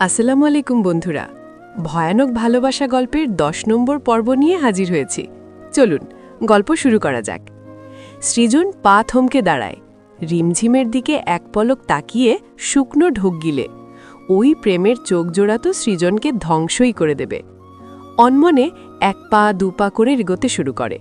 আসসালামু আলাইকুম বন্ধুরা। ভয়ানক ভালোবাসা গল্পের দশ নম্বর পর্ব নিয়ে হাজির হয়েছি। চলুন, গল্প শুরু করা যাক। সৃজন পা থমকে দাঁড়ায়। রিমঝিমের দিকে এক পলক তাকিয়ে শুকনো ঢোক গিলে। ওই প্রেমের চোখ জোড়া তো সৃজনকে ধ্বংসই করে দেবে। অনমনে এক পা, দু পা করে এগোতে শুরু করে।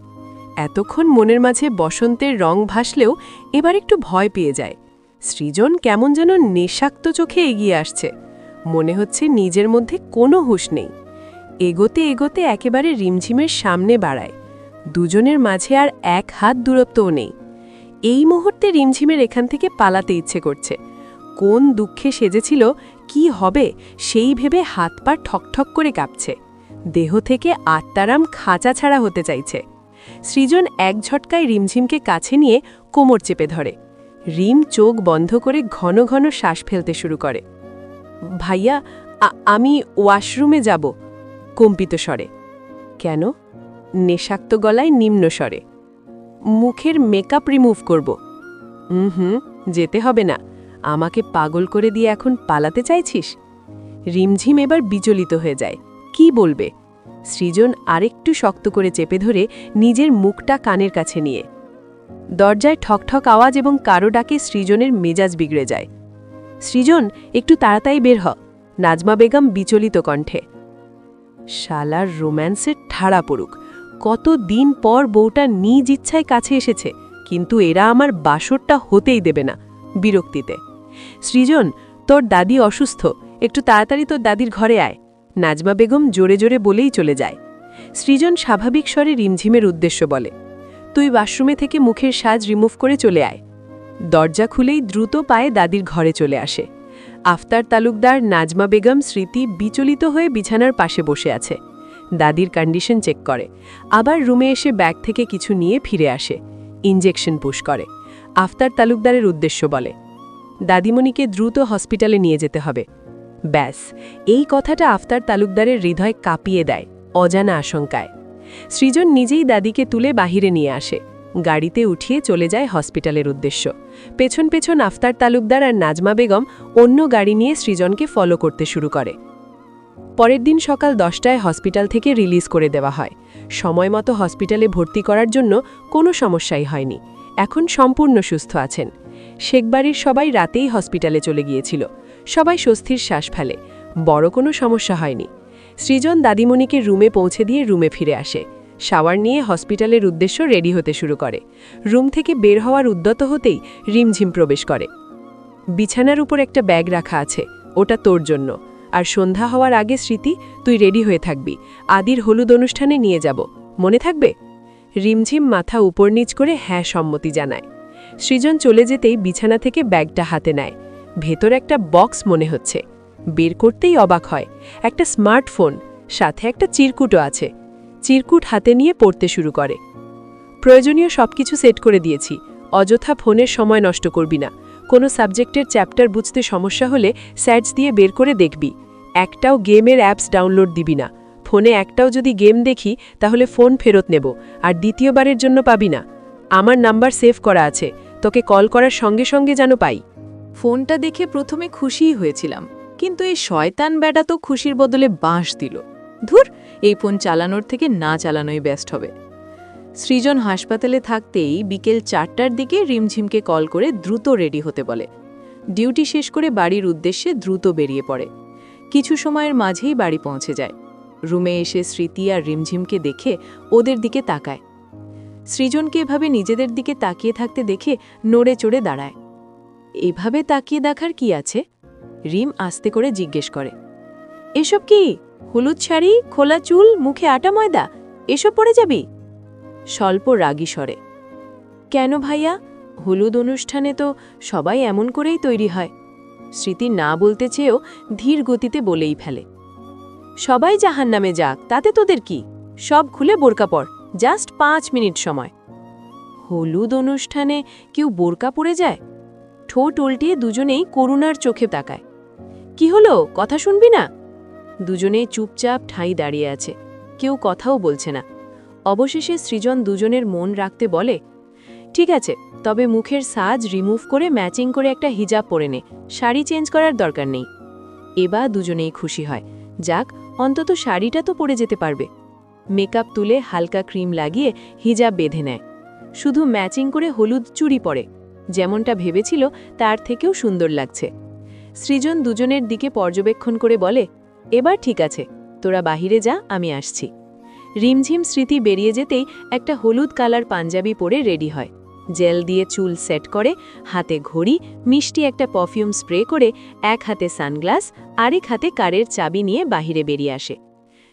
এতক্ষণ মনের মাঝে বসন্তের রং ভাসলেও এবার একটু ভয় পেয়ে যায়। সৃজন কেমন যেন নেশাক্ত চোখে এগিয়ে আসছে। মনে হচ্ছে নিজের মধ্যে কোনো হুঁশ নেই। এগোতে এগোতে একেবারে রিমঝিমের সামনে বাড়ায়। দুজনের মাঝে আর এক হাত দূরত্বও নেই। এই মুহূর্তে রিমঝিমের এখান থেকে পালাতে ইচ্ছে করছে। কোন দুঃখে সেজেছিল, কি হবে, সেই ভেবে হাত পা ঠকঠক করে কাঁপছে। দেহ থেকে আত্মারাম খাঁচা ছাড়া হতে চাইছে। সৃজন এক ঝটকায় রিমঝিমকে কাছে নিয়ে কোমর চেপে ধরে। রিম চোখ বন্ধ করে ঘন ঘন শ্বাস ফেলতে শুরু করে। ভাইয়া আমি ওয়াশরুমে যাব, কম্পিত স্বরে। কেন? নেশাক্ত গলায় নিম্ন স্বরে। মুখের মেকআপ রিমুভ করব। হুম, যেতে হবে না। আমাকে পাগল করে দিয়ে এখন পালাতে চাইছিস? রিমঝিম এবার বিচলিত হয়ে যায়। কি বলবে? সৃজন আরেকটু শক্ত করে চেপে ধরে নিজের মুখটা কানের কাছে নিয়ে। দরজায় ঠকঠক আওয়াজ এবং কারও ডাকে সৃজনের মেজাজ বিগড়ে যায়। সৃজন, একটু তাড়াতাড়ি বের হ। নাজমা বেগম বিচলিত কণ্ঠে। শালার রোম্যান্সের ঠাড়া পড়ুক। কত দিন পর বউটা নিজ ইচ্ছায় কাছে এসেছে, কিন্তু এরা আমার বাসরটা হতেই দেবে না বিরক্তিতে। সৃজন, তোর দাদি অসুস্থ, একটু তাড়াতাড়ি তোর দাদির ঘরে আয়। নাজমা বেগম জোরে জোরে বলেই চলে যায়। সৃজন স্বাভাবিক স্বরে রিমঝিমের উদ্দেশ্য বলে, তুই ওয়াশরুমে থেকে মুখের সাজ রিমুভ করে চলে আয়। দরজা খুলেই দ্রুত পায়ে দাদির ঘরে চলে আসে। আফতার তালুকদার নাজমা বেগম স্মৃতি বিচলিত হয়ে বিছানার পাশে বসে আছে। দাদির কন্ডিশন চেক করে। আবার রুমে এসে ব্যাগ থেকে কিছু নিয়ে ফিরে আসে। ইঞ্জেকশন পুশ করে। আফতার তালুকদারের উদ্দেশ্য বলে। দাদিমণিকে দ্রুত হসপিটালে নিয়ে যেতে হবে। ব্যাস, এই কথাটা আফতার তালুকদারের হৃদয় কাঁপিয়ে দেয়, অজানা আশঙ্কায়। সৃজন নিজেই দাদিকে তুলে বাহিরে নিয়ে আসে। গাড়িতে উঠিয়ে চলে যায় হসপিটালের উদ্দেশ্য। পেছন পেছন আফতার তালুকদার আর নাজমা বেগম অন্য গাড়ি নিয়ে সৃজনকে ফলো করতে শুরু করে। পরের দিন সকাল দশটায় হসপিটাল থেকে রিলিজ করে দেওয়া হয়। সময় মতো হসপিটালে ভর্তি করার জন্য কোনো সমস্যাই হয়নি। এখন সম্পূর্ণ সুস্থ আছেন। শেখবাড়ির সবাই রাতেই হসপিটালে চলে গিয়েছিল। সবাই স্বস্তির শ্বাস ফেলে। বড় কোনো সমস্যা হয়নি। সৃজন দাদিমণিকে রুমে পৌঁছে দিয়ে রুমে ফিরে আসে। শাওয়ার নিয়ে হসপিটালের উদ্দেশ্য রেডি হতে শুরু করে। রুম থেকে বের হওয়ার উদ্যত হতেই রিমঝিম প্রবেশ করে। বিছানার উপর একটা ব্যাগ রাখা আছে, ওটা তোর জন্য। আর সন্ধ্যা হওয়ার আগে স্মৃতি, তুই রেডি হয়ে থাকবি। আদির হলুদ অনুষ্ঠানে নিয়ে যাব। মনে থাকবে? রিমঝিম মাথা উপর নিচ করে হ্যাঁ সম্মতি জানায়। সৃজন চলে যেতেই বিছানা থেকে ব্যাগটা হাতে নেয়। ভেতর একটা বক্স মনে হচ্ছে। বের করতেই অবাক হয়। একটা স্মার্টফোন, সাথে একটা চিরকুটও আছে। চিরকুট হাতে নিয়ে পড়তে শুরু করে। প্রয়োজনীয় সবকিছু সেট করে দিয়েছি। অযথা ফোনের সময় নষ্ট করবি না। কোনো সাবজেক্টের চ্যাপ্টার বুঝতে সমস্যা হলে স্যাটস দিয়ে বের করে দেখবি। একটাও গেমের অ্যাপস ডাউনলোড দিবি না। ফোনে একটাও যদি গেম দেখি, তাহলে ফোন ফেরত নেব, আর দ্বিতীয়বারের জন্য পাবি না। আমার নাম্বার সেভ করা আছে। তোকে কল করার সঙ্গে সঙ্গে যেন পাই। ফোনটা দেখে প্রথমে খুশিই হয়েছিলাম, কিন্তু এই শয়তান ব্যাটা তো খুশির বদলে বাঁশ দিল। ধুর এই ফোন চালানোর থেকে না চালানোই বেস্ট হবে। সৃজন হাসপাতালে থাকতেই বিকেল চারটার দিকে রিমঝিমকে কল করে দ্রুত রেডি হতে বলে। ডিউটি শেষ করে বাড়ির উদ্দেশ্যে দ্রুত বেরিয়ে পড়ে। কিছু সময়ের মাঝেই বাড়ি পৌঁছে যায়। রুমে এসে স্মৃতি আর রিমঝিমকে দেখে ওদের দিকে তাকায়। সৃজনকে এভাবে নিজেদের দিকে তাকিয়ে থাকতে দেখে নড়ে চড়ে দাঁড়ায়। এভাবে তাকিয়ে দেখার কি আছে? রিম আস্তে করে জিজ্ঞেস করে, এসব কি? হলুদ শাড়ি, খোলা চুল, মুখে আটা ময়দা, এসব পরে যাবি? স্বল্প রাগী স্বরে। কেন ভাইয়া? হলুদ অনুষ্ঠানে তো সবাই এমন করেই তৈরি হয়। স্মৃতি না বলতে চেয়েও ধীর গতিতে বলেই ফেলে। সবাই জাহান নামে যাক, তাতে তোদের কি? সব খুলে বোরকা পর, জাস্ট পাঁচ মিনিট সময়। হলুদ অনুষ্ঠানে কেউ বোরকা পরে যায়? ঠোঁট উল্টিয়ে দুজনেই করুণার চোখে তাকায়। কি হলো? কথা শুনবি না? দুজনেই চুপচাপ ঠাঁই দাঁড়িয়ে আছে। কেউ কথাও বলছে না। অবশেষে সৃজন দুজনের মন রাখতে বলে, ঠিক আছে, তবে মুখের সাজ রিমুভ করে ম্যাচিং করে একটা হিজাব পরে নে। শাড়ি চেঞ্জ করার দরকার নেই। এবার দুজনেই খুশি হয়। যাক, অন্তত শাড়িটা তো পরে যেতে পারবে। মেকআপ তুলে হালকা ক্রিম লাগিয়ে হিজাব বেঁধে নেয়। শুধু ম্যাচিং করে হলুদ চুড়ি পরে। যেমনটা ভেবেছিল, তার থেকেও সুন্দর লাগছে। সৃজন দুজনের দিকে পর্যবেক্ষণ করে বলে এবার ঠিক আছে, তোরা বাহিরে যা, আমি আসছি। রিমঝিম স্মৃতি বেরিয়ে যেতেই একটা হলুদ কালার পাঞ্জাবি পরে রেডি হয়। জেল দিয়ে চুল সেট করে, হাতে ঘড়ি, মিষ্টি একটা পারফিউম স্প্রে করে এক হাতে সানগ্লাস, আরেক হাতে কারের চাবি নিয়ে বাহিরে বেরিয়ে আসে।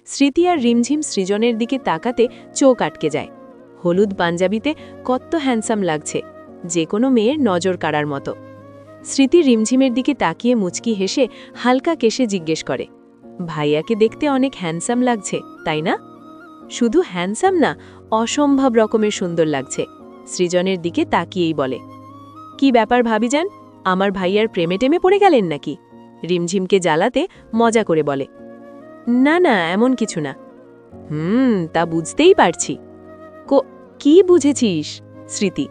স্মৃতি আর রিমঝিম সৃজনের দিকে তাকাতে চোখ আটকে যায়। হলুদ পাঞ্জাবিতে কত হ্যান্ডসাম লাগছে যে কোনো মেয়ের নজর কাড়ার মতো। স্মৃতি রিমঝিমের দিকে তাকিয়ে মুচকি হেসে হালকা কেশে জিজ্ঞেস করে ভাইয়াকে দেখতে অনেক হ্যান্ডসাম লাগছে, তাই না? শুধু হ্যান্ডসাম না, অসম্ভব রকমের সুন্দর লাগছে, সৃজনের দিকে তাকিয়েই বলে। কি ব্যাপার ভাবি যান আমার ভাইয়ার প্রেমে টেমে পড়ে গেলেন নাকি? রিমঝিমকে জ্বালাতে মজা করে বলে। না না, এমন কিছু না। হুম, তা বুঝতেই পারছি। কো, কি বুঝেছিস, স্মৃতি?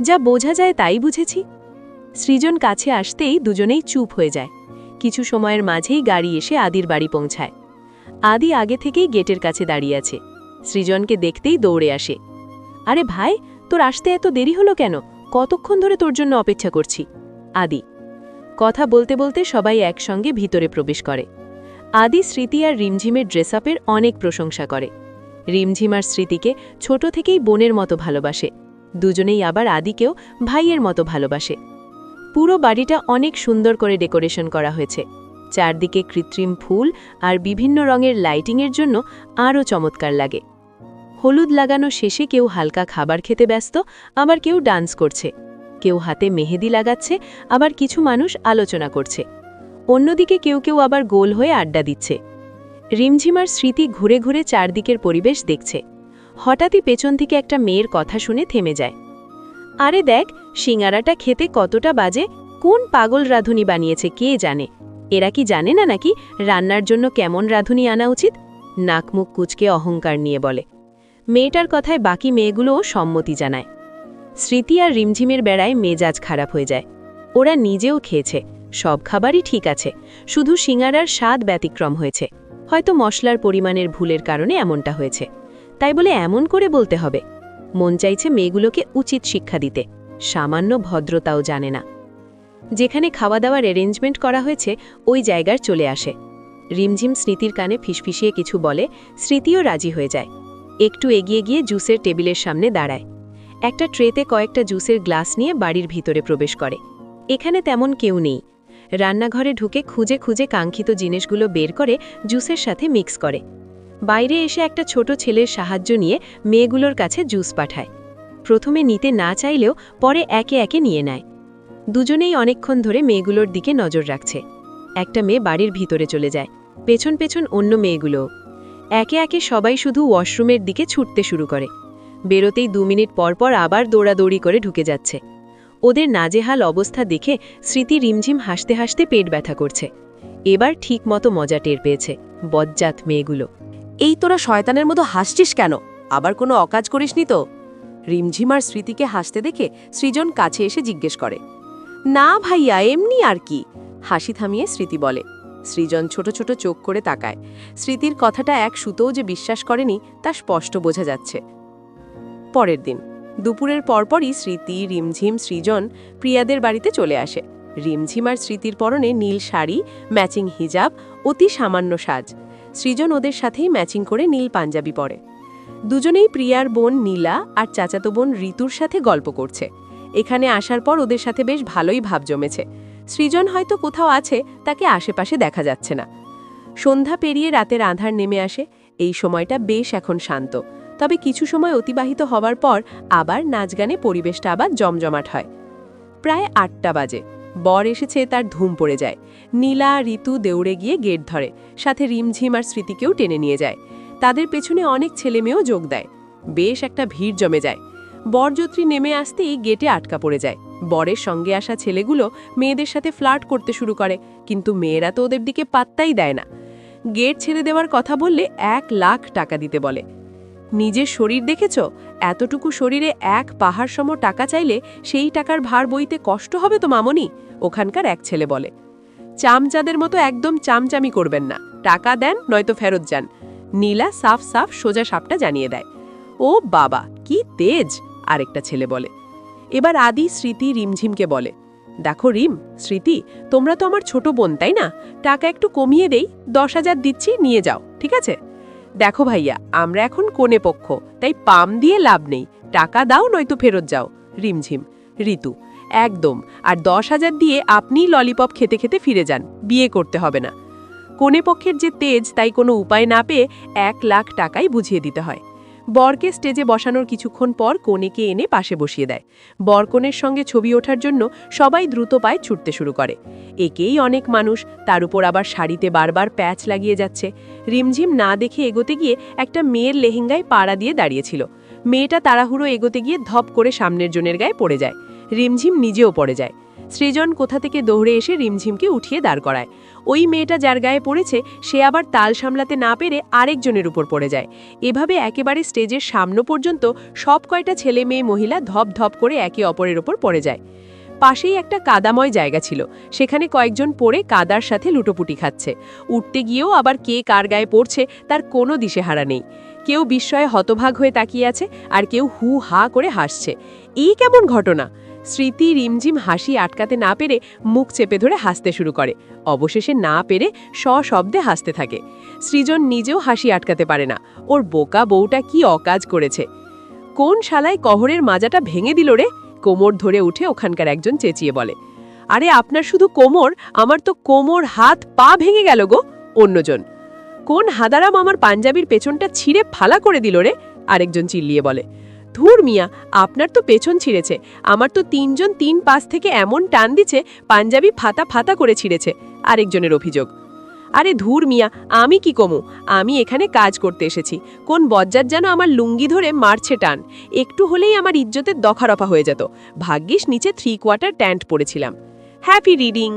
যা বোঝা যায় তাই বুঝেছি। সৃজন কাছে আসতেই দুজনেই চুপ হয়ে যায়। কিছু সময়ের মাঝেই গাড়ি এসে আদির বাড়ি পৌঁছায়। আদি আগে থেকেই গেটের কাছে দাঁড়িয়ে আছে। সৃজনকে দেখতেই দৌড়ে আসে। আরে ভাই, তোর আসতে এত দেরি হলো কেন? কতক্ষণ ধরে তোর জন্য অপেক্ষা করছি? আদি। কথা বলতে বলতে সবাই একসঙ্গে ভিতরে প্রবেশ করে। আদি, স্মৃতি আর রিমঝিমের ড্রেস আপের অনেক প্রশংসা করে। রিমঝিম আর স্মৃতিকে ছোট থেকেই বোনের মতো ভালোবাসে। দুজনেই আবার আদিকেও ভাইয়ের মতো ভালোবাসে। পুরো বাড়িটা অনেক সুন্দর করে ডেকোরেশন করা হয়েছে। চারদিকে কৃত্রিম ফুল আর বিভিন্ন রঙের লাইটিংয়ের জন্য আরও চমৎকার লাগে। হলুদ লাগানো শেষে কেউ হালকা খাবার খেতে ব্যস্ত, আবার কেউ ডান্স করছে। কেউ হাতে মেহেদি লাগাচ্ছে, আবার কিছু মানুষ আলোচনা করছে। অন্যদিকে কেউ কেউ আবার গোল হয়ে আড্ডা দিচ্ছে। রিমঝিমার স্মৃতি ঘুরে ঘুরে চারদিকের পরিবেশ দেখছে। হঠাৎই পেছন থেকে একটা মেয়ের কথা শুনে থেমে যায়। আরে দেখ, সিঙ্গারাটা খেতে কতটা বাজে, কোন পাগল রাঁধুনি বানিয়েছে, কে জানে? এরা কি জানে না নাকি রান্নার জন্য কেমন রাঁধুনি আনা উচিত? নাকমুখ কুচকে অহংকার নিয়ে বলে। মেয়েটার কথায় বাকি মেয়েগুলোও সম্মতি জানায়। স্মৃতি আর রিমঝিমের বেড়ায় মেজাজ খারাপ হয়ে যায়। ওরা নিজেও খেয়েছে, সব খাবারই ঠিক আছে, শুধু সিঙ্গারার স্বাদ ব্যতিক্রম হয়েছে। হয়তো মশলার পরিমাণের ভুলের কারণে এমনটা হয়েছে। তাই বলে এমন করে বলতে হবে। মন চাইছে মেয়েগুলোকে উচিত শিক্ষা দিতে। সামান্য ভদ্রতাও জানে না। যেখানে খাওয়া দাওয়ার অ্যারেঞ্জমেন্ট করা হয়েছে, ওই জায়গার চলে আসে। রিমঝিম স্মৃতির কানে ফিসফিসিয়ে কিছু বলে, স্মৃতিও রাজি হয়ে যায়। একটু এগিয়ে গিয়ে জুসের টেবিলের সামনে দাঁড়ায়। একটা ট্রেতে কয়েকটা জুসের গ্লাস নিয়ে বাড়ির ভিতরে প্রবেশ করে। এখানে তেমন কেউ নেই। রান্নাঘরে ঢুকে খুঁজে খুঁজে কাঙ্ক্ষিত জিনিসগুলো বের করে জুসের সাথে মিক্স করে। বাইরে এসে একটা ছোট ছেলের সাহায্য নিয়ে মেয়েগুলোর কাছে জুস পাঠায়। প্রথমে নিতে না চাইলেও পরে একে একে নিয়ে নেয়। দুজনেই অনেকক্ষণ ধরে মেয়েগুলোর দিকে নজর রাখছে। একটা মেয়ে বাড়ির ভিতরে চলে যায়। পেছন পেছন অন্য মেয়েগুলো একে একে সবাই শুধু ওয়াশরুমের দিকে ছুটতে শুরু করে। বেরোতেই দু মিনিট পর পর আবার দৌড়াদৌড়ি করে ঢুকে যাচ্ছে। ওদের নাজেহাল অবস্থা দেখে স্মৃতি রিমঝিম হাসতে হাসতে পেট ব্যথা করছে। এবার ঠিক মতো মজা টের পেয়েছে বজ্জাত মেয়েগুলো। এই তোরা শয়তানের মতো হাসছিস কেন? আবার কোনো অকাজ করিসনি তো? রিমঝিমার স্মৃতিকে হাসতে দেখে সৃজন কাছে এসে জিজ্ঞেস করে, না ভাইয়া, এমনি আর কি? হাসি থামিয়ে স্মৃতি বলে। সৃজন ছোট ছোট চোখ করে তাকায়। স্মৃতির কথাটা এক সুতোও যে বিশ্বাস করেনি, তা স্পষ্ট বোঝা যাচ্ছে। পরের দিন, দুপুরের পরপরই স্মৃতি, রিমঝিম, সৃজন প্রিয়াদের বাড়িতে চলে আসে। রিমঝিম আর স্মৃতির পরনে নীল শাড়ি, ম্যাচিং হিজাব, অতি সামান্য সাজ। সৃজন ওদের সাথেই ম্যাচিং করে নীল পাঞ্জাবি পরে। দুজনেই প্রিয়ার বোন নীলা আর চাচাতো বোন ঋতুর সাথে গল্প করছে। এখানে আসার পর ওদের সাথে বেশ ভালোই ভাব জমেছে। সৃজন হয়তো কোথাও আছে, তাকে আশেপাশে দেখা যাচ্ছে না। সন্ধ্যা পেরিয়ে রাতের আধার নেমে আসে, এই সময়টা বেশ এখন শান্ত। তবে কিছু সময় অতিবাহিত হওয়ার পর আবার নাচ গানে পরিবেশটা আবার জমজমাট হয়। প্রায় আটটা বাজে। বর এসেছে, তার ধুম পড়ে যায়। নীলা, ঋতু দেউড়ে গিয়ে গেট ধরে। সাথে রিমঝিম আর স্মৃতিকেও টেনে নিয়ে যায়। তাদের পেছনে অনেক ছেলেমেয়েও যোগ দেয়। বেশ একটা ভিড় জমে যায়। বরযাত্রী নেমে আসতেই গেটে আটকা পড়ে যায়। বরের সঙ্গে আসা ছেলেগুলো মেয়েদের সাথে ফ্লার্ট করতে শুরু করে, কিন্তু মেয়েরা তো ওদের দিকে পাত্তাই দেয় না। গেট ছেড়ে দেওয়ার কথা বললে এক লাখ টাকা দিতে বলে। নিজের শরীর দেখেছ? এতটুকু শরীরে এক পাহাড় সম টাকা চাইলে সেই টাকার ভার বইতে কষ্ট হবে তো মামনি, ওখানকার এক ছেলে বলে। চামচাদের মতো একদম চামচামি করবেন না। টাকা দেন, নয়তো ফেরত যান। নীলা সাফ সাফ সোজা সাপটা জানিয়ে দেয়। ও বাবা, কি তেজ! আরেকটা ছেলে বলে। এবার আদি, স্মৃতি, রিমঝিমকে বলে। দেখো রিম, স্মৃতি, তোমরা তো আমার ছোট বোন, তাই না? টাকা একটু কমিয়ে দেই, দশ হাজার দিচ্ছি, নিয়ে যাও, ঠিক আছে? দেখো ভাইয়া, আমরা এখন কোনে পক্ষ, তাই পাম দিয়ে লাভ নেই। টাকা দাও, নয়তো ফেরত যাও। রিমঝিম। ঋতু। একদম। আর দশ হাজার দিয়ে আপনি ললিপপ খেতে খেতে ফিরে যান। বিয়ে করতে হবে না। কোনে পক্ষের যে তেজ, তাই কোনো উপায় না পেয়ে এক লাখ টাকাই বুঝিয়ে দিতে হয়। বরকে স্টেজে বসানোর কিছুক্ষণ পর কনেকে এনে পাশে বসিয়ে দেয়। বরকনের সঙ্গে ছবি ওঠার জন্য সবাই দ্রুত পায়ে ছুটতে শুরু করে। একেই অনেক মানুষ, তার উপর আবার শাড়িতে বারবার প্যাচ লাগিয়ে যাচ্ছে। রিমঝিম না দেখে এগোতে গিয়ে একটা মেয়ের লেহেঙ্গায় পাড়া দিয়ে দাঁড়িয়েছিল। মেয়েটা তাড়াহুড়ো এগোতে গিয়ে ধপ করে সামনের জনের গায়ে পড়ে যায়। রিমঝিম নিজেও পড়ে যায়। সৃজন কোথা থেকে দৌড়ে এসে রিমঝিমকে উঠিয়ে দাঁড় করায়। ওই মেয়েটা যার গায়ে পড়েছে, সে আবার তাল সামলাতে না পেরে আরেকজনের উপর পড়ে যায়। এভাবে একেবারে স্টেজের সামনে পর্যন্ত সব কয়টা ছেলে মেয়ে মহিলা ধপ ধপ করে একে অপরের ওপর পড়ে যায়। পাশেই একটা কাদাময় জায়গা ছিল। সেখানে কয়েকজন পড়ে কাদার সাথে লুটোপুটি খাচ্ছে। উঠতে গিয়েও আবার কে কার গায়ে পড়ছে তার কোনো দিশেহারা নেই। কেউ বিস্ময়ে হতভাগ হয়ে তাকিয়ে আছে আর কেউ হু হা করে হাসছে। এই কেমন ঘটনা? স্মৃতি রিমঝিম হাসি আটকাতে না পেরে মুখ চেপে ধরে হাসতে শুরু করে। অবশেষে না পেরে সশব্দে হাসতে থাকে। সৃজন নিজেও হাসি আটকাতে পারে না। ওর বোকা বউটা কি অকাজ করেছে? কোন শালায় কহরের মাজাটা ভেঙে দিল রে? কোমর ধরে উঠে ওখানকার একজন চেঁচিয়ে বলে, আরে আপনার শুধু কোমর, আমার তো কোমর, হাত, পা ভেঙে গেল গো। অন্যজন, কোন হাদারাম আমার পাঞ্জাবির পেছনটা ছিঁড়ে ফালা করে দিল রে? আরেকজন চিল্লিয়ে বলে ধুর মিয়া, আপনার তো পেছন ছিঁড়েছে। আমার তো তিনজন তিন পাশ থেকে এমন টান দিছে পাঞ্জাবি ফাতা ফাতা করে ছিঁড়েছে। আরেকজনের অভিযোগ। আরে ধুর মিয়া, আমি কি কমু? আমি এখানে কাজ করতে এসেছি। কোন বজ্জার যেন আমার লুঙ্গি ধরে মারছে টান। একটু হলেই আমার ইজ্জতের দফারফা হয়ে যেত। ভাগ্যিস নিচে থ্রি কোয়ার্টার ট্যান্ট পড়েছিলাম। Happy reading